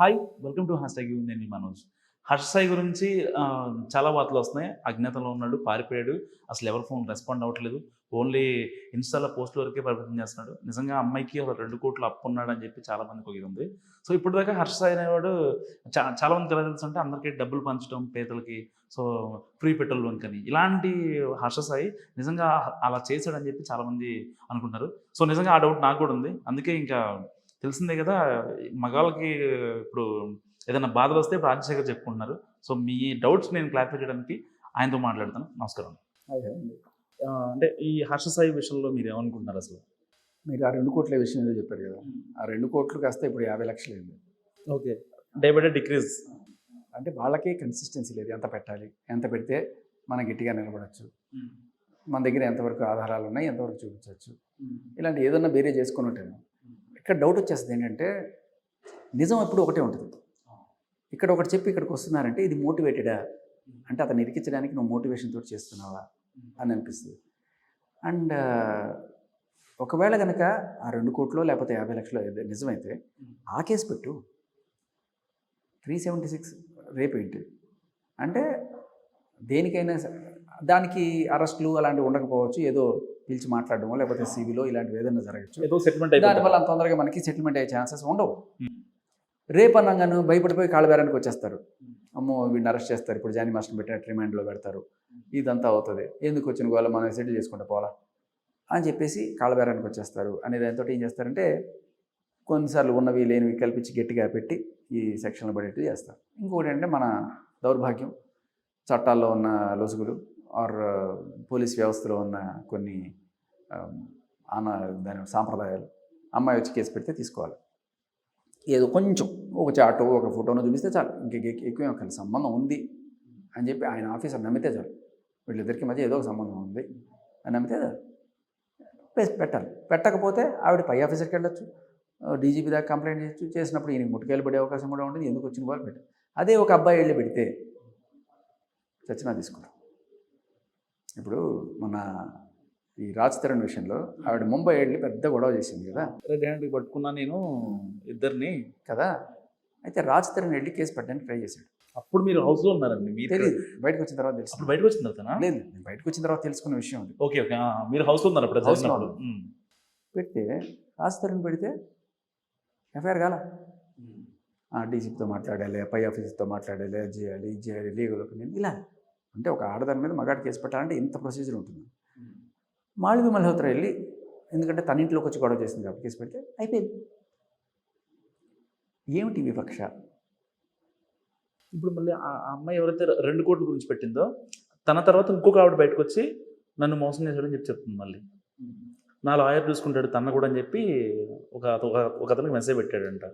Hi welcome to hashtag నేను మనోజ్. హర్ష సాయి గురించి చాలా వార్తలు వస్తున్నాయి. అజ్ఞాతంలో ఉన్నాడు పారిపోయాడు. అసలు ఎవరి ఫోన్ రెస్పాండ్ అవ్వట్లేదు. ఓన్లీ ఇన్స్టాలో పోస్ట్ వరకే పరిమితం చేస్తున్నాడు. నిజంగా అమ్మాయికి ఒక రెండు కోట్లు అప్పు ఉన్నాడు అని చెప్పి చాలా మందికి ఒక ఇది ఉంది. సో ఇప్పటిదాకా హర్ష సాయి అనేవాడు చా చాలా మందికి ఎలా తెలుసు అంటే అందరికీ డబ్బులు పంచడం పేదలకి సో ఫ్రీ పెట్రోల్ బంక్ అని ఇలాంటి హర్ష సాయి నిజంగా అలా చేశాడని చెప్పి చాలామంది అనుకుంటారు సో నిజంగా ఆ డౌట్ నాకు కూడా ఉంది. అందుకే ఇంకా తెలిసిందే కదా మగాళ్ళకి ఇప్పుడు ఏదైనా బాధలు వస్తే ఇప్పుడు రాజశేఖర్ చెప్పుకుంటున్నారు. సో మీ డౌట్స్ నేను క్లారిఫై చేయడానికి ఆయనతో మాట్లాడతాను. నమస్కారం. అంటే ఈ హర్ష సాయి విషయంలో మీరు ఏమనుకుంటున్నారు అసలు? మీరు ఆ రెండు కోట్ల విషయం ఏదో చెప్పారు కదా. ఆ రెండు కోట్లు కాస్త ఇప్పుడు యాభై లక్షలు అయింది. Okay. Day by day decrease అంటే వాళ్ళకే కన్సిస్టెన్సీ లేదు. ఎంత పెట్టాలి ఎంత పెడితే మనం గట్టిగా నిలబడచ్చు. మన దగ్గర ఎంతవరకు ఆధారాలు ఉన్నాయి ఎంతవరకు చూపించవచ్చు. ఇలాంటి ఏదన్నా వేరే చేసుకొని ఉంటాను ఇక్కడ డౌట్ వచ్చేస్తుంది ఏంటంటే నిజం ఎప్పుడు ఒకటే ఉంటుంది. ఇక్కడ ఒకటి చెప్పి ఇక్కడికి వస్తున్నారంటే ఇది మోటివేటెడా అంటే అతను ఇరికించడానికి నువ్వు మోటివేషన్ తోటి చేస్తున్నావా? అని అనిపిస్తుంది. అండ్ ఒకవేళ కనుక ఆ రెండు కోట్లు లేకపోతే యాభై లక్షలు నిజమైతే ఆ కేసు పెట్టు. త్రీ సెవెంటీ సిక్స్ రేపు ఏంటి? అంటే దేనికైనా దానికి అరెస్టులు అలాంటివి ఉండకపోవచ్చు ఏదో పిలిచి మాట్లాడడమో లేకపోతే సివిలో ఇలాంటివి ఏదైనా జరగచ్చు. ఏదో సెటిల్మెంట్ దానివల్ల అంత తొందరగా మనకి సెటిల్మెంట్ అయ్యే ఛాన్సెస్ ఉండవు. రేపు అన్నాగాను భయపడిపోయి కాళ్ళబేరానికి వచ్చేస్తారు. అమ్మో వీడిని అరెస్ట్ చేస్తారు. ఇప్పుడు జానీ మాస్టర్ పెట్టినట్టు రిమాండ్లో పెడతారు. ఇదంతా అవుతుంది. ఎందుకు వచ్చిన గోల మనం సెటిల్ చేసుకుంటే పోలా అని చెప్పేసి కాళ్ళబేరానికి వచ్చేస్తారు. అనే దాంతో ఏం చేస్తారంటే కొన్నిసార్లు ఉన్నవి లేనివి కల్పించి గట్టిగా పెట్టి ఈ సెక్షన్లు పడేట్టు చేస్తారు. ఇంకోటి ఏంటంటే మన దౌర్భాగ్యం చట్టాల్లో ఉన్న లొసుగులు ఆర్ పోలీస్ వ్యవస్థలో ఉన్న కొన్ని ఆన దాని సాంప్రదాయాలు అమ్మాయి వచ్చి కేసు పెడితే తీసుకోవాలి. ఏదో కొంచెం ఒక చాటు ఒక ఫోటోను చూపిస్తే చాలు. ఇంక ఎక్కువ ఒకరి సంబంధం ఉంది అని చెప్పి ఆయన ఆఫీసర్ నమ్మితే చాలు. వీళ్ళిద్దరికి మధ్య ఏదో ఒక సంబంధం ఉంది అని నమ్మితే చాలు. పెట్టాలి. పెట్టకపోతే ఆవిడ పై ఆఫీసర్కి వెళ్ళొచ్చు. డీజీపీ దాకా కంప్లైంట్ చేయొచ్చు. చేసినప్పుడు ఈయనకి ముట్టుకెళ్ళి పడే అవకాశం కూడా ఉంటుంది ఎందుకు వచ్చిన వాళ్ళు పెట్టారు. అదే ఒక అబ్బాయి వెళ్ళి పెడితే చచ్చినా తీసుకుంటాం. ఇప్పుడు మన ఈ రాజ్ తరుణ్ విషయంలో ఆవిడ ముంబై వెళ్ళి పెద్ద గొడవ చేసింది కదా. రెడ్ హ్యాండ్ పట్టుకున్నా నేను ఇద్దరిని. కదా. అయితే రాజ్ తరుణ్ వెళ్ళి కేసు పెట్టడానికి ట్రై చేశాడు. అప్పుడు మీరు హౌస్లో ఉన్నారండి మీరు తెలియదు బయటకు వచ్చిన తర్వాత తెలుసు. బయటకు వచ్చిన తర్వాత లేదు నేను బయటకు వచ్చిన తర్వాత తెలుసుకున్న విషయం ఉంది ఓకే ఓకే. మీరు హౌస్లో ఉన్నారు అప్పుడు House లో. పెడితే రాజ్ తరుణ్ పెడితే ఎఫ్ఐఆర్ కాల. డీసీపీతో మాట్లాడాలి పై ఆఫీసర్తో మాట్లాడాలి అది చేయాలి ఇది చేయాలి లీగల్ ఒపీనియన్ ఇలా. అంటే ఒక ఆడదాని మీద మగాడు కేసు పెట్టాలంటే ఇంత ప్రొసీజర్ ఉంటుంది. మాళవి మల్హోత్రా వెళ్ళి ఎందుకంటే తన ఇంట్లోకి వచ్చి గొడవ చేసింది కాబట్టి కేసు పెడితే అయిపోయింది. ఏమిటి వివక్ష? ఇప్పుడు మళ్ళీ ఆ అమ్మాయి ఎవరైతే రెండు కోట్ల గురించి పెట్టిందో తన తర్వాత ఇంకొక ఆవిడ బయటకు వచ్చి నన్ను మోసం చేశాడని చెప్పి చెప్తుంది మళ్ళీ. నా లాయర్ చూసుకుంటాడు తన కూడా అని చెప్పి ఒక ఒక- అతనికి మెసేజ్ పెట్టాడంట.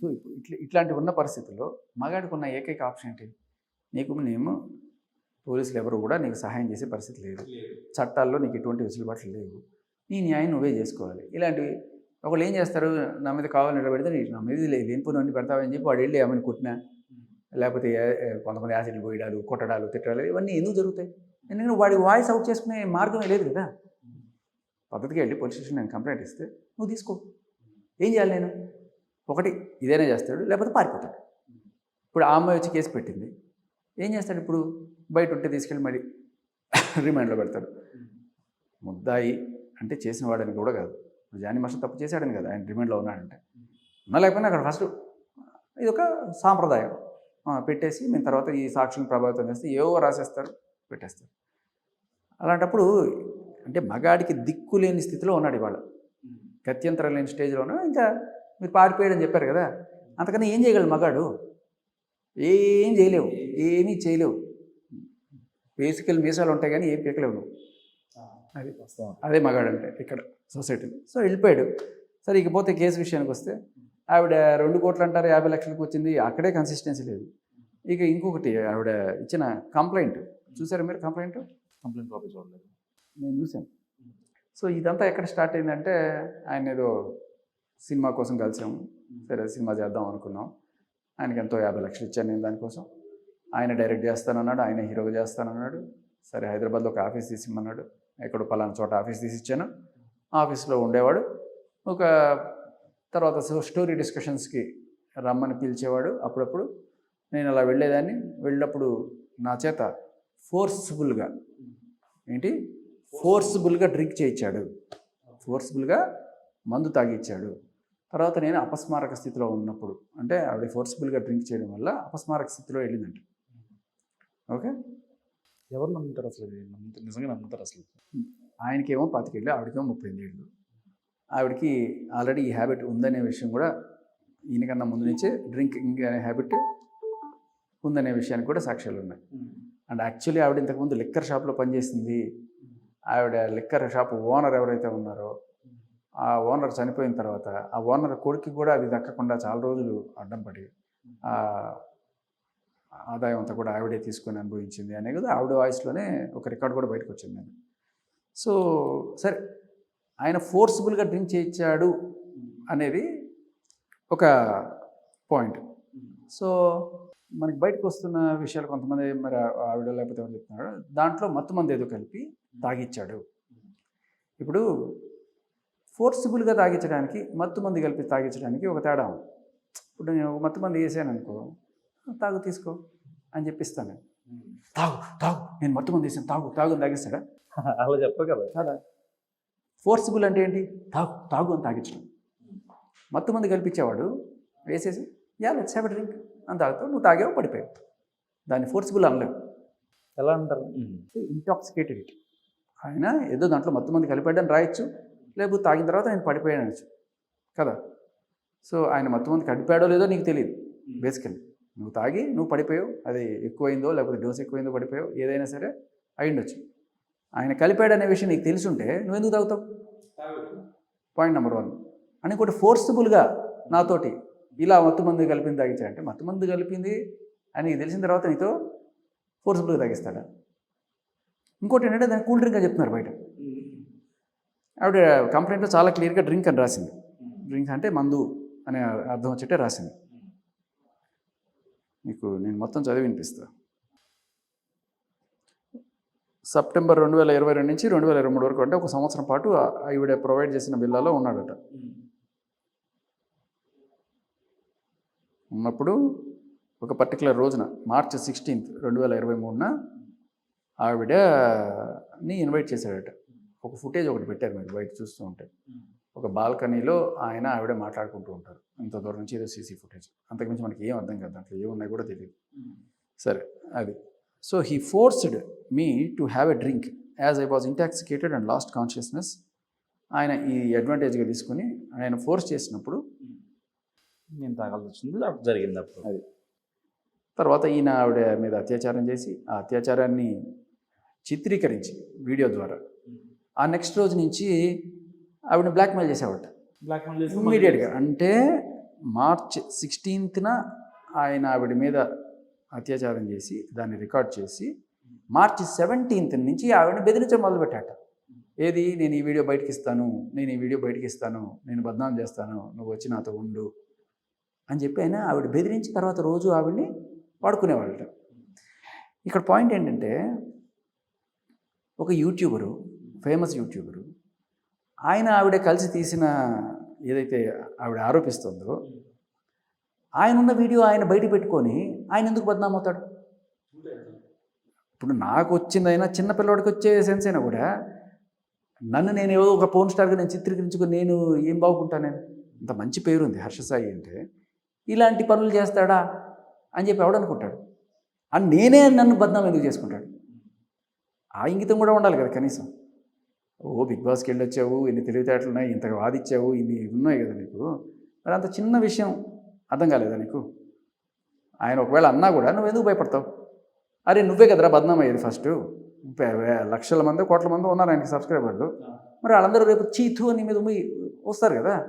సో ఇప్పుడు ఇట్లా ఇట్లాంటివి ఉన్న పరిస్థితుల్లో మగాడికి ఉన్న ఏకైక ఆప్షన్ ఏంటి? నీకు నేను పోలీసులు ఎవరు కూడా నీకు సహాయం చేసే పరిస్థితి లేదు. చట్టాల్లో నీకు ఎటువంటి వెసులుబాట్లు లేవు. నీ న్యాయం నువ్వే చేసుకోవాలి. ఇలాంటివి ఒకళ్ళు ఏం చేస్తారు? నా మీద కావాలని నిలబెడితే నీ- నా మీద లే- లేనిపోయినవన్నీ పెడతావని చెప్పి వాడు వెళ్ళి ఏమైనా కుట్టినా? లేకపోతే కొంతమంది యాసిడ్లు పోయడాలు కొట్టడాలు తిట్టడాలు ఇవన్నీ ఎందుకు జరుగుతాయి? ఎందుకంటే వాడి వాయిస్ అవుట్ చేసుకునే మార్గమే లేదు కదా. పద్ధతిగా వెళ్ళి పోలీస్ స్టేషన్ నేను కంప్లైంట్ ఇస్తే నువ్వు తీసుకో. ఏం చేయాలి నేను? ఒకటి ఇదేనే చేస్తాడు? లేకపోతే పారిపోతాడు. ఇప్పుడు ఆ అమ్మాయి వచ్చి కేసు పెట్టింది. ఏం చేస్తాడు ఇప్పుడు? బయట ఉంటే తీసుకెళ్ళి మరి రిమాండ్లో పెడతాడు. ముద్దాయి అంటే చేసిన వాడని కూడా కాదు. ఇప్పుడు జానీ మాస్టర్ తప్పు చేశాడని కదా. ఆయన రిమాండ్లో ఉన్నాడంటే. ఉన్నా లేకపోయినా అక్కడ ఫస్ట్ ఇది ఒక సాంప్రదాయం. పెట్టేసి మేము తర్వాత ఈ సాక్షులను ప్రభావితం చేస్తే ఏవో రాసేస్తారు పెట్టేస్తారు. అలాంటప్పుడు అంటే మగాడికి దిక్కు లేని స్థితిలో ఉన్నాడు ఇవాళ. గత్యంతరం లేని స్టేజ్లో ఉన్నాడు ఇంకా మీరు పారిపోయాడని చెప్పారు కదా? అంతకన్నా ఏం చేయగలడు మగాడు? ఏం చేయలేవు ఏమీ చేయలేవు. బేసికల్ మీసాలు ఉంటాయి కానీ ఏం పీకలేవు నువ్వు. అది. అదే మగాడు అంటే ఇక్కడ సొసైటీలో సో వెళ్ళిపోయాడు. సరే ఇకపోతే కేసు విషయానికి వస్తే ఆవిడ రెండు కోట్లు అంటారు యాభై లక్షలకు వచ్చింది. అక్కడే కన్సిస్టెన్సీ లేదు. ఇక ఇంకొకటి ఆవిడ ఇచ్చిన కంప్లైంట్ చూసారా మీరు కంప్లైంట్ కంప్లైంట్ కాపీ చూడలేదు. నేను చూశాను. సో ఇదంతా ఎక్కడ స్టార్ట్ అయిందంటే ఆయన ఏదో సినిమా కోసం కలిసాము. సరే సినిమా చేద్దాం అనుకున్నాం. ఆయనకి ఎంతో యాభై లక్షలు ఇచ్చాను నేను దానికోసం. ఆయన డైరెక్ట్ చేస్తానన్నాడు ఆయన హీరోగా చేస్తానన్నాడు. సరే హైదరాబాద్లో ఒక ఆఫీస్ తీసిమ్మన్నాడు. ఎక్కడో పలానా చోట ఆఫీస్ తీసి ఇచ్చాను ఆఫీస్లో ఉండేవాడు. ఒక తర్వాత స్టోరీ డిస్కషన్స్కి రమ్మని పిలిచేవాడు అప్పుడప్పుడు. నేను అలా వెళ్ళేదాన్ని. వెళ్ళినప్పుడు నా చేత ఫోర్స్ఫుల్గా ఏంటి? ఫోర్స్ఫుల్గా డ్రింక్ చేయించాడు ఫోర్స్ఫుల్గా మందు తాగిచ్చాడు. తర్వాత నేను అపస్మారక స్థితిలో ఉన్నప్పుడు అంటే ఆవిడ ఫోర్స్ఫుల్గా డ్రింక్ చేయడం వల్ల అపస్మారక స్థితిలో వెళ్ళిందంట. ఓకే? ఎవరు నమ్ముతారు అసలు? నిజంగా నమ్ముతారు అసలు? ఆయనకేమో పాతికేళ్ళు ఆవిడకేమో ముప్పై ఏళ్ళు ఆవిడకి ఆల్రెడీ ఈ హ్యాబిట్ ఉందనే విషయం కూడా ఈయనకన్నా ముందు నుంచే డ్రింకింగ్ అనే హ్యాబిట్ ఉందనే విషయానికి కూడా సాక్ష్యాలు ఉన్నాయి. అండ్ యాక్చువల్లీ ఆవిడ ఇంతకుముందు లిక్కర్ షాప్లో పనిచేసింది. ఆవిడ లిక్కర్ షాప్ ఓనర్ ఎవరైతే ఉన్నారో ఆ ఓనర్ చనిపోయిన తర్వాత ఆ ఓనర్ కొడుకు కూడా అది దక్కకుండా చాలా రోజులు అడ్డం పడి ఆదాయం అంతా కూడా ఆవిడే తీసుకొని అనుభవించింది అనే కదా ఆవిడ వాయిస్లోనే ఒక రికార్డ్ కూడా బయటకు వచ్చింది నేను సో సరే ఆయన ఫోర్స్ఫుల్గా డ్రింక్ చేయించాడు అనేది ఒక పాయింట్. సో మనకి బయటకు వస్తున్న విషయాలు కొంతమంది మరి ఆవిడ లేకపోతే ఎవరు చెప్తున్నాడు దాంట్లో మత్తు మంది ఏదో కలిపి తాగిచ్చాడు. ఇప్పుడు ఫోర్స్ఫుల్గా తాగించడానికి మత్తు మంది కలిపి తాగించడానికి ఒక తేడా ఉంది. ఇప్పుడు నేను ఒక మత్తు మంది వేసాను అనుకో తాగు తీసుకో అని చెప్పిస్తాను. తాగు తాగు నేను మత్తు మంది వేసాను తాగు తాగు అని తాగిస్తాడా? అలా చెప్పరు కదా. కాదా? ఫోర్సిబుల్ అంటే ఏంటి? తాగు తాగు అని తాగించడం. మత్తు మంది కల్పించేవాడు వేసేసి యా లెట్స్ హ్యావ్ డ్రింక్ అని తాగుతావు నువ్వు తాగావు పడిపోయావు. దాన్ని ఫోర్సిబుల్ అనలేవు ఎలా అంటారు? ఇంటాక్సికేటెడ్. ఇట్ ఆయన ఏదో దాంట్లో మొత్తం మంది కలిపాడని రాయొచ్చు. లేకపోతే తాగిన తర్వాత పడిపోయాను అనొచ్చు కదా? సో ఆయన మొత్తం మంది కలిపాడో లేదో నీకు తెలియదు బేసికల్లీ. నువ్వు తాగి నువ్వు పడిపోయావు. అది ఎక్కువైందో లేకపోతే డోస్ ఎక్కువైందో పడిపోయావు. ఏదైనా సరే అయ్యుండొచ్చు. ఆయన కలిపాడు అనే విషయం నీకు తెలిసి ఉంటే నువ్వు ఎందుకు తాగుతావు? పాయింట్ నెంబర్ వన్ అని ఇంకోటి ఫోర్సిబుల్గా నాతోటి ఇలా మత్తు మందు కలిపింది తాగించాడంటే మత్తు మందు కలిపింది అని తెలిసిన తర్వాత నీతో ఫోర్సిబుల్గా తాగిస్తాడా? ఇంకోటి ఏంటంటే దాన్ని కూల్ డ్రింక్ అని చెప్తున్నారు బయట. ఆవిడ కంప్లైంట్లో చాలా క్లియర్గా డ్రింక్ అని రాసింది. డ్రింక్ అంటే మందు అనే అర్థం వచ్చేటే రాసింది. మీకు నేను మొత్తం చదివి వినిపిస్తా. సెప్టెంబర్ రెండు వేల ఇరవై రెండు నుంచి రెండు వేల ఇరవై మూడు వరకు అంటే ఒక సంవత్సరం పాటు ఈవిడ ప్రొవైడ్ చేసిన బిల్లాలో ఉన్నాడట. ఉన్నప్పుడు ఒక పర్టికులర్ రోజున మార్చ్ సిక్స్టీన్త్ రెండు వేల ఇరవై మూడున ఆవిడని ఇన్వైట్ చేశాడట. ఒక ఫుటేజ్ ఒకటి పెట్టారు మీరు బయట చూస్తూ ఉంటే. ఒక బాల్కనీలో ఆయన ఆవిడ మాట్లాడుకుంటూ ఉంటారు. ఇంత దూరం నుంచి ఏదో సీసీ ఫుటేజ్ అంతకుమించి మనకి ఏం అర్థం కాదు. దాంట్లో ఏమున్నాయి కూడా తెలియదు సరే అది. So he forced me to have a drink as I was intoxicated and lost consciousness ఆయన ఈ అడ్వాంటేజ్గా తీసుకుని ఆయన ఫోర్స్ చేసినప్పుడు నేను తాగాల్సి వచ్చింది. జరిగింది అప్పుడు. అది. తర్వాత ఈయన ఆవిడ మీద అత్యాచారం చేసి ఆ అత్యాచారాన్ని చిత్రీకరించి వీడియో ద్వారా ఆ నెక్స్ట్ రోజు నుంచి ఆవిడని బ్లాక్మెయిల్ చేసేవాట. బ్లాక్ ఇమ్మీడియట్గా అంటే మార్చ్ సిక్స్టీన్త్న ఆయన ఆవిడ మీద అత్యాచారం చేసి దాన్ని రికార్డ్ చేసి మార్చి సెవెంటీన్త్ నుంచి ఆవిడని బెదిరించడం మొదలుపెట్టాట. ఏది? నేను ఈ వీడియో బయటకి ఇస్తాను. నేను ఈ వీడియో బయటకి ఇస్తాను. నేను బద్నాం చేస్తాను. నువ్వు వచ్చి నాతో ఉండు. అని చెప్పి ఆయన ఆవిడ బెదిరించి తర్వాత రోజు ఆవిడని వాడుకునేవాళ్ళట. ఇక్కడ పాయింట్ ఏంటంటే ఒక యూట్యూబరు ఫేమస్ యూట్యూబరు. ఆయన ఆవిడ కలిసి తీసిన ఏదైతే ఆవిడ ఆరోపిస్తుందో ఆయన ఉన్న వీడియో ఆయన బయట పెట్టుకొని ఆయన ఎందుకు బదనాం అవుతాడు? ఇప్పుడు నాకు వచ్చిందైనా చిన్న పిల్లవాడికి వచ్చే సెన్స్ అయినా కూడా నన్ను నేను ఏదో ఒక పోన్ స్టార్గా నేను చిత్రీకరించుకుని నేను ఏం బాగుంటాను నేను? ఇంత మంచి పేరు ఉంది హర్షసాయి అంటే. ఇలాంటి పనులు చేస్తాడా అని చెప్పి ఎవడనుకుంటాడు అని నేనే నన్ను బద్నాం ఎందుకు చేసుకుంటాడు? ఆ ఇంగితం కూడా ఉండాలి కదా కనీసం. ఓ బిగ్ బాస్కి వెళ్ళొచ్చావు ఎన్ని తెలివితేటలు ఉన్నాయి ఇంతగా వాదిచ్చావు ఇన్ని ఉన్నాయి కదా నీకు. మరి అంత చిన్న విషయం అర్థం కాలేదా నీకు? ఆయన ఒకవేళ అన్నా కూడా నువ్వు ఎందుకు భయపడతావు? అరే నువ్వే కదరా బద్నాం అయ్యేది ఫస్ట్ లక్షల మంది కోట్ల మంది ఉన్నారు ఆయనకి సబ్స్క్రైబర్లు. మరి వాళ్ళందరూ రేపు చీతు అని మీద వస్తారు కదా.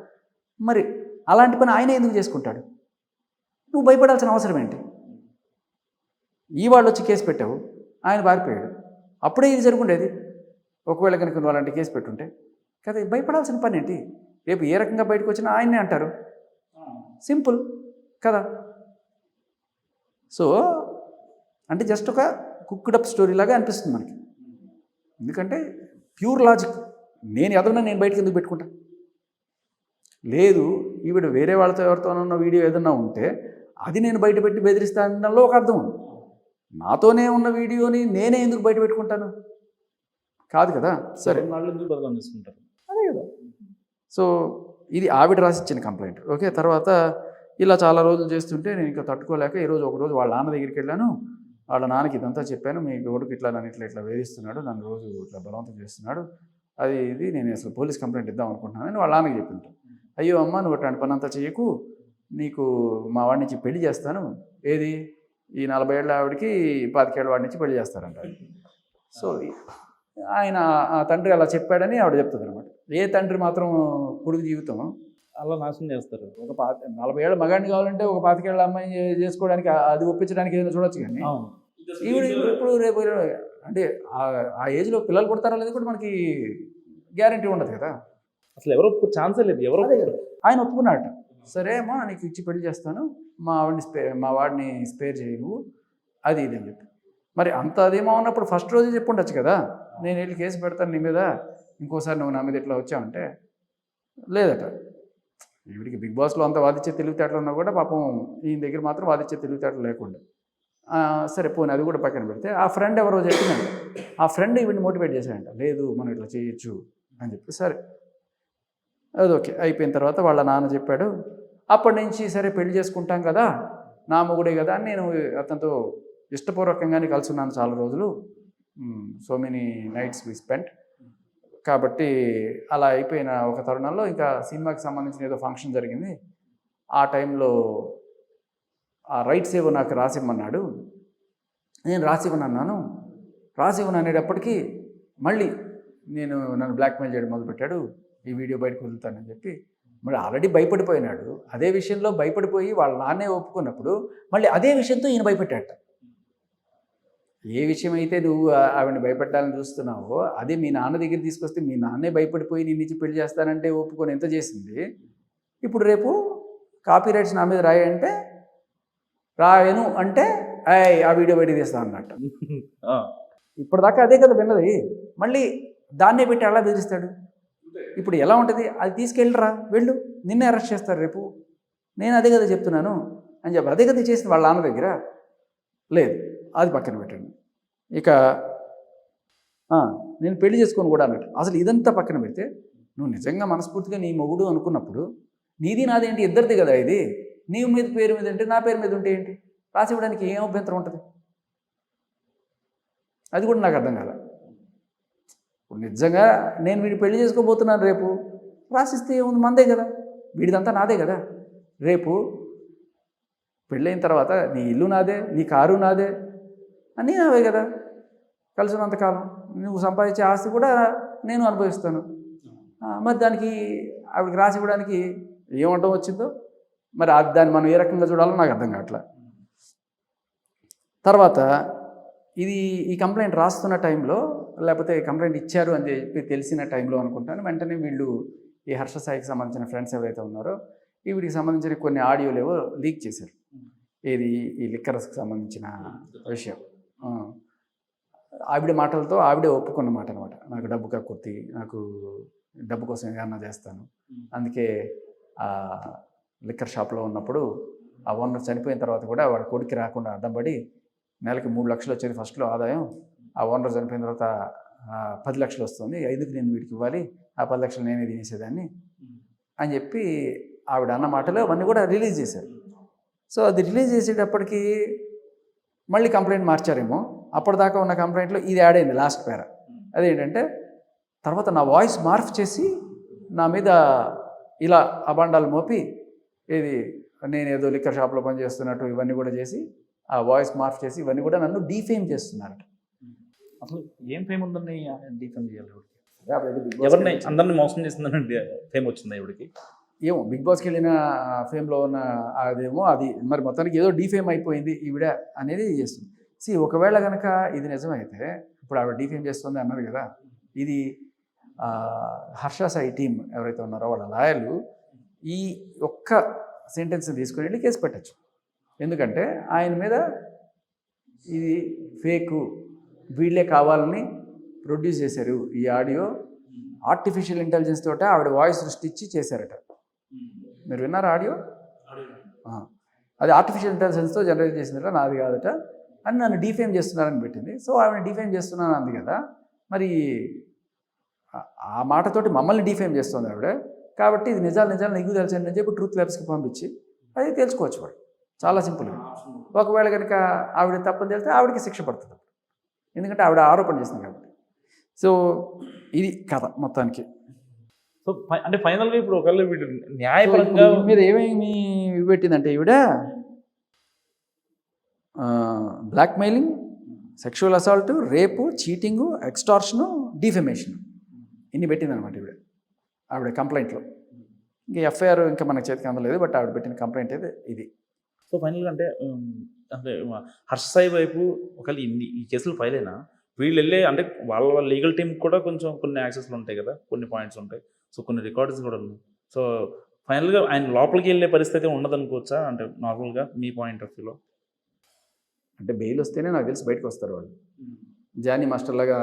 మరి అలాంటి పని ఆయనే ఎందుకు చేసుకుంటాడు? నువ్వు భయపడాల్సిన అవసరం ఏంటి? ఈ వాళ్ళు వచ్చి కేసు పెట్టావు ఆయన పారిపోయాడు. అప్పుడే ఇది జరుగుండేది. ఒకవేళ కనుక నువ్వు అలాంటి కేసు పెట్టుంటే కదా భయపడాల్సిన పని ఏంటి? రేపు ఏ రకంగా బయటకు వచ్చినా ఆయన్నే అంటారు. సింపుల్ కదా? సో అంటే జస్ట్ ఒక కుక్డ్ అప్ స్టోరీ లాగా అనిపిస్తుంది మనకి. ఎందుకంటే ప్యూర్ లాజిక్. నేను ఎదవనా నేను బయటకు ఎందుకు పెట్టుకుంటా? లేదు ఈవిడ వేరే వాళ్ళతో ఎవరితోనన్న వీడియో ఏదన్నా ఉంటే అది నేను బయట పెట్టి బెదిరిస్తానలో ఒక అర్థం ఉంది. నాతోనే ఉన్న వీడియోని నేనే ఎందుకు బయట పెట్టుకుంటాను? కాదు కదా? సరే. అదే కదా. సో ఇది ఆవిడ రాసిచ్చిన కంప్లైంట్. ఓకే తర్వాత ఇలా చాలా రోజులు చేస్తుంటే నేను ఇంకా తట్టుకోలేక ఈరోజు ఒక రోజు వాళ్ళ నాన్న దగ్గరికి వెళ్ళాను. వాళ్ళ నాన్నకి ఇదంతా చెప్పాను. మీ కొడుకు ఇట్లా నన్ను ఇట్లా ఇట్లా వేధిస్తున్నాడు నన్ను రోజు ఇట్లా బలవంతం చేస్తున్నాడు. అది ఇది నేను అసలు పోలీస్ కంప్లైంట్ ఇద్దాం అనుకుంటున్నాను వాళ్ళ నాన్నకి చెప్పింటాను అయ్యో అమ్మ నువ్వు అట్లాంటి పని అంతా చేయకు. నీకు మా వాడి నుంచి పెళ్ళి చేస్తాను. ఏది? ఈ నలభై ఏళ్ళ ఆవిడకి పాతికేళ్ళ వాడి నుంచి పెళ్ళి చేస్తారంట. సో ఆయన ఆ తండ్రి అలా చెప్పాడని ఆవిడ చెప్తుంది అనమాట ఏ తండ్రి మాత్రం కొడుకు జీవితం? అలా నాశనం చేస్తారు. ఒక పా నలభై ఏళ్ళ మగాడిని కావాలంటే ఒక పాతికేళ్ళ అమ్మాయిని చే- చేసుకోవడానికి అది ఒప్పించడానికి ఏదైనా చూడొచ్చు కానీ ఈవిడ ఇప్పుడు రేపు అంటే ఆ- ఏజ్లో పిల్లలు పుడతారా లేదు కూడా మనకి గ్యారంటీ ఉండదు కదా. అసలు ఎవరు ఛాన్సే లేదు. ఎవరు. ఆయన ఒప్పుకున్నాడట. సరే అమ్మా నీకు ఇచ్చి పెళ్ళి చేస్తాను. మా వాడిని స్పే మా వాడిని స్పేర్ చేయి నువ్వు. అది ఇది అని చెప్పి. మరి అంత అదేమో ఉన్నప్పుడు ఫస్ట్ రోజే చెప్పుండొచ్చు కదా. నేను వెళ్ళి కేసు పెడతాను నీ మీద ఇంకోసారి నువ్వు నా మీద ఇట్లా వచ్చావంటే లేదట. ఈవిడికి బిగ్ బాస్లో అంత వాదించే తెలివితేటలు ఉన్నా కూడా పాపం ఈయన దగ్గర మాత్రం వాదించే తెలివితేటలు లేకుండా. సరే పోనీ అది కూడా పక్కన పెడితే ఆ ఫ్రెండ్ ఎవరో చెప్పిందంట ఆ ఫ్రెండ్ ఈవిడిని మోటివేట్ చేశాడంట. లేదు మనం ఇట్లా చేయొచ్చు అని చెప్పి సరే. అది ఓకే అయిపోయిన తర్వాత వాళ్ళ నాన్న చెప్పాడు అప్పటి నుంచి సరే పెళ్ళి చేసుకుంటాం కదా నా మొగుడే కదా అని నేను అతనితో ఇష్టపూర్వకంగానే కలుసున్నాను చాలా రోజులు. So many nights we spend. కాబట్టి అలా అయిపోయిన ఒక తరుణంలో ఇంకా సినిమాకి సంబంధించిన ఏదో ఫంక్షన్ జరిగింది. ఆ టైంలో ఆ రైట్స్ ఏవో నాకు రాసిమ్మన్నాడు నేను రాసివ్వను అన్నాను. రాసివ్వను అనేటప్పటికీ మళ్ళీ నేను నన్ను బ్లాక్మెయిల్ చేయడం మొదలుపెట్టాడు. ఈ వీడియో బయటకు వదులుతానని చెప్పి మరి ఆల్రెడీ భయపడిపోయినాడు. అదే విషయంలో భయపడిపోయి వాళ్ళ నాన్నే ఒప్పుకున్నప్పుడు మళ్ళీ అదే విషయంతో ఈయన భయపెట్టాట ఏ విషయం అయితే నువ్వు ఆవిడని భయపెట్టాలని చూస్తున్నావో అదే మీ నాన్న దగ్గర తీసుకొస్తే మీ నాన్నే భయపడిపోయి నీ నుంచి పెళ్ళి చేస్తానంటే ఒప్పుకొని ఎంత చేసింది? ఇప్పుడు రేపు కాపీ రైట్స్ నా మీద రాయంటే రాయను అంటే "ఏయ్, ఆ వీడియో బయట తీస్తా అన్నట్టు. ఇప్పటిదాకా అదే కదా విన్నది. మళ్ళీ దాన్నే పెట్టి ఎలా బెదిరిస్తాడు? ఇప్పుడు ఎలా ఉంటుంది? అది తీసుకెళ్ళరా? వెళ్ళు. నిన్నే అరెస్ట్ చేస్తారు రేపు. నేను అదే కదా చెప్తున్నాను. అని చెప్పి అదే కదా చేసింది వాళ్ళ నాన్న దగ్గర? లేదు. అది పక్కన పెట్టండి. ఇక నేను పెళ్ళి చేసుకొని కూడా అన్నట్టు. అసలు ఇదంతా పక్కన పెడితే నువ్వు నిజంగా మనస్ఫూర్తిగా నీ మొగుడు అనుకున్నప్పుడు నీది నాదేంటి ఇద్దరిది కదా ఇది? నీ మీద పేరు మీద ఉంటే నా పేరు మీద ఉంటే ఏంటి? రాసి ఇవ్వడానికి ఏం అభ్యంతరం ఉంటుంది? అది కూడా నాకు అర్థం కాల. ఇప్పుడు నిజంగా నేను వీడి పెళ్ళి చేసుకోబోతున్నాను రేపు రాసిస్తే ఏముంది మందే కదా? వీడిదంతా నాదే కదా? రేపు పెళ్ళైన తర్వాత నీ ఇల్లు నాదే నీ కారు నాదే అన్నీ నావే కదా. కలిసినంతకాలం నువ్వు సంపాదించే ఆస్తి కూడా నేను అనుభవిస్తాను. మరి దానికి ఆవిడకి రాసి ఇవ్వడానికి ఏమంటాం వచ్చిందో? మరి అది దాన్ని మనం ఏ రకంగా చూడాలో నాకు అర్థం కావట్లే. తర్వాత ఇది ఈ కంప్లైంట్ రాస్తున్న టైంలో లేకపోతే కంప్లైంట్ ఇచ్చారు అని చెప్పి తెలిసిన టైంలో అనుకుంటాను. వెంటనే వీళ్ళు ఈ హర్ష సాయికి సంబంధించిన ఫ్రెండ్స్ ఎవరైతే ఉన్నారో వీడికి వీటికి సంబంధించిన కొన్ని ఆడియోలు ఏవో లీక్ చేశారు. ఏది? ఈ లిక్కర్స్కి సంబంధించిన విషయం. ఆవిడ మాటలతో ఆవిడే ఒప్పుకున్న మాట అనమాట నాకు డబ్బు కక్కుర్తి నాకు డబ్బు కోసం ఏమన్నా చేస్తాను. అందుకే ఆ లిక్కర్ షాప్లో ఉన్నప్పుడు ఆ ఓనర్ చనిపోయిన తర్వాత కూడా వాడి కొడుకు రాకుండా అడ్డం పడి నెలకి మూడు లక్షలు వచ్చేది ఫస్ట్లో ఆదాయం. ఆ ఓనర్ చనిపోయిన తర్వాత పది లక్షలు వస్తుంది. ఐదుకి నేను వీడికి ఇవ్వాలి ఆ పది లక్షలు నేనే తినేసేదాన్ని అని చెప్పి ఆవిడ అన్న మాటలు అవన్నీ కూడా రిలీజ్ చేశారు. సో అది రిలీజ్ చేసేటప్పటికి మళ్ళీ కంప్లైంట్ మార్చారేమో అప్పటిదాకా ఉన్న కంప్లైంట్లో ఇది యాడ్ అయింది లాస్ట్ పేర. అదేంటంటే తర్వాత నా వాయిస్ మార్ఫ్ చేసి నా మీద ఇలా అబాండాలు మోపి ఇది నేను ఏదో లిక్కర్ షాప్లో పనిచేస్తున్నట్టు ఇవన్నీ కూడా చేసి ఆ వాయిస్ మార్ఫ్ చేసి ఇవన్నీ కూడా నన్ను డీఫేమ్ చేస్తున్నారట. అసలు ఏం ఫేమ్ ఉందండి డీఫెమ్ చేయాలి ఎవరిని అందరిని మోసం చేసిందని ఫేమ్ వచ్చింది ఇవిడికి ఏమో బిగ్ బాస్కి వెళ్ళిన ఫేమ్లో ఉన్న అదేమో అది మరి మొత్తానికి ఏదో డీఫేమ్ అయిపోయింది ఈవిడ అనేది చేస్తుంది. సి ఒకవేళ కనుక ఇది నిజమైతే ఇప్పుడు ఆవిడ డీఫేమ్ చేస్తుంది అన్నారు కదా ఇది హర్ష సాయి టీం ఎవరైతే ఉన్నారో వాళ్ళ లాయర్లు ఈ ఒక్క సెంటెన్స్ తీసుకుని వెళ్ళి కేసు పెట్టచ్చు. ఎందుకంటే ఆయన మీద ఇది ఫేకు వీళ్ళే కావాలని ప్రొడ్యూస్ చేశారు ఈ ఆడియో. ఆర్టిఫిషియల్ ఇంటెలిజెన్స్ తోట ఆవిడ వాయిస్ సృష్టించి చేశారట. మీరు విన్నారా ఆడియో. అది ఆర్టిఫిషియల్ ఇంటెలిజెన్స్తో జనరేట్ చేసిందట నాది కాదట. అని నన్ను డిఫేమ్ చేస్తున్నారని పెట్టింది. సో ఆవిడ డిఫేమ్ చేస్తున్నాను అంది కదా. మరి ఆ- ఆ మాటతోటి మమ్మల్ని డిఫేమ్ చేస్తుంది ఆవిడ. కాబట్టి ఇది నిజాలు నిజాలు నీకు తెలిసండి అని చెప్పి ట్రూత్ ల్యాబ్స్కి పంపించి అది తెలుసుకోవచ్చు వాడు. చాలా సింపుల్గా. ఒకవేళ కనుక ఆవిడ తప్పని తెలిస్తే ఆవిడకి శిక్ష పడుతుంది. ఎందుకంటే ఆవిడ ఆరోపణ చేసింది కాబట్టి. సో ఇది కథ మొత్తానికి. సో ఫై- అంటే ఫైనల్గా ఇప్పుడు ఒకవేళ వీడు న్యాయపరంగా మీద ఏమేమి ఇవి పెట్టిందంటే ఈవిడ blackmailing sexual assault rape cheating extortion defamation ఇన్ని పెట్టిందనమాట ఈవిడ. ఆవిడ కంప్లైంట్లో. ఇంకా ఎఫ్ఐఆర్ ఇంకా మనకు చేతికి అందలేదు బట్ ఆవిడ పెట్టిన కంప్లైంట్ అయితే ఇది. సో ఫైనల్గా అంటే అంటే హర్ష సాయి వైపు ఒకవేళ ఇన్ని ఈ కేసులు ఫైల్ అయినా వీళ్ళు వెళ్ళే అంటే వాళ్ళ వాళ్ళ లీగల్ టీం కూడా కొంచెం కొన్ని యాక్సెస్లు ఉంటాయి కదా కొన్ని పాయింట్స్ ఉంటాయి. సో కొన్ని రికార్డ్స్ కూడా ఉన్నాయి. సో ఫైనల్గా ఆయన లోపలికి వెళ్ళే పరిస్థితి ఉండదనుకోవచ్చా? అంటే నార్మల్గా మీ పాయింట్ ఆఫ్ వ్యూలో? అంటే బెయిల్ వస్తేనే నాకు తెలిసి బయటకు వస్తారు వాళ్ళు. జానీ మాస్టర్ లాగా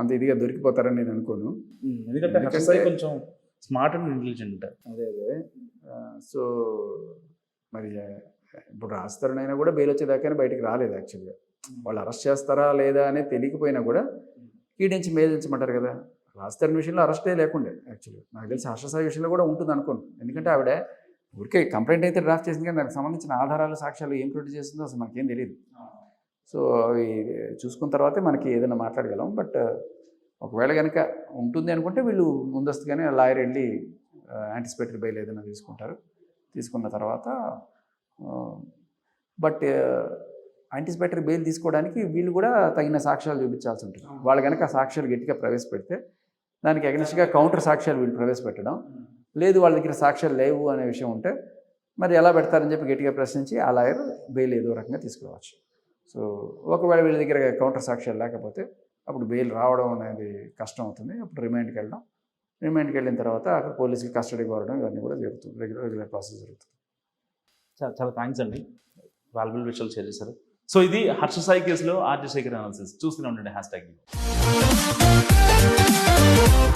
అంత ఇదిగా దొరికిపోతారని నేను అనుకోను. ఎందుకంటే కొంచెం స్మార్ట్ అండ్ ఇంటెలిజెంట్ అదే అదే. సో మరి ఇప్పుడు రాస్తారనైనా కూడా బెయిల్ వచ్చేదాకానే బయటికి రాలేదు యాక్చువల్గా వాళ్ళు అరెస్ట్ చేస్తారా లేదా అనేది తెలియకపోయినా కూడా కీడించి మేలించమంటారు కదా. రాస్తారని విషయంలో అరెస్టే లేకుండే యాక్చువల్గా నాకు తెలిసి హర్షసాయి విషయంలో కూడా ఉంటుంది అనుకోను. ఎందుకంటే ఆవిడ ఊరికే కంప్లైంట్ అయితే డ్రాఫ్ట్ చేసింది కానీ దానికి సంబంధించిన ఆధారాలు సాక్ష్యాలు ఏం ప్రొడ్యూస్ చేస్తుందో అసలు మనకేం తెలియదు సో అవి చూసుకున్న తర్వాతే మనకి ఏదైనా మాట్లాడగలం. బట్ ఒకవేళ కనుక ఉంటుంది అనుకుంటే వీళ్ళు ముందస్తుగానే లాయర్ వెళ్ళి యాంటిసిపేటరీ బెయిల్ ఏదైనా తీసుకుంటారు. తీసుకున్న తర్వాత బట్ యాంటిసిపేటరీ బెయిల్ తీసుకోవడానికి వీళ్ళు కూడా తగిన సాక్ష్యాలు చూపించాల్సి ఉంటుంది. వాళ్ళు కనుక ఆ సాక్ష్యాలు గట్టిగా ప్రవేశపెడితే దానికి అగనిస్ట్గా కౌంటర్ సాక్ష్యాలు వీళ్ళు ప్రవేశపెట్టడం. లేదు వాళ్ళ దగ్గర సాక్ష్యాలు లేవు అనే విషయం ఉంటే మరి ఎలా పెడతారని చెప్పి గట్టిగా ప్రశ్నించి ఆ లాయర్ బెయిల్ ఏదో రకంగా తీసుకురావచ్చు సో ఒకవేళ వీళ్ళ దగ్గర కౌంటర్ సాక్ష్యాలు లేకపోతే అప్పుడు బెయిల్ రావడం అనేది కష్టం అవుతుంది. అప్పుడు రిమైండ్కి వెళ్ళడం. రిమైండ్కి వెళ్ళిన తర్వాత అక్కడ పోలీసుకి కస్టడీకి కోరడం ఇవన్నీ కూడా జరుగుతుంది. రెగ్యులర్ రెగ్యులర్ ప్రాసెస్ జరుగుతుంది. చాలా చాలా థ్యాంక్స్ అండి. వాల్యుబుల్ విషయాలు షేర్ చేశారు. సో ఇది హర్ష సాయి కేసులో ఆర్టీ శేఖర్ అనాలిసిస్. చూస్తూనే ఉండండి. Hash tag Thank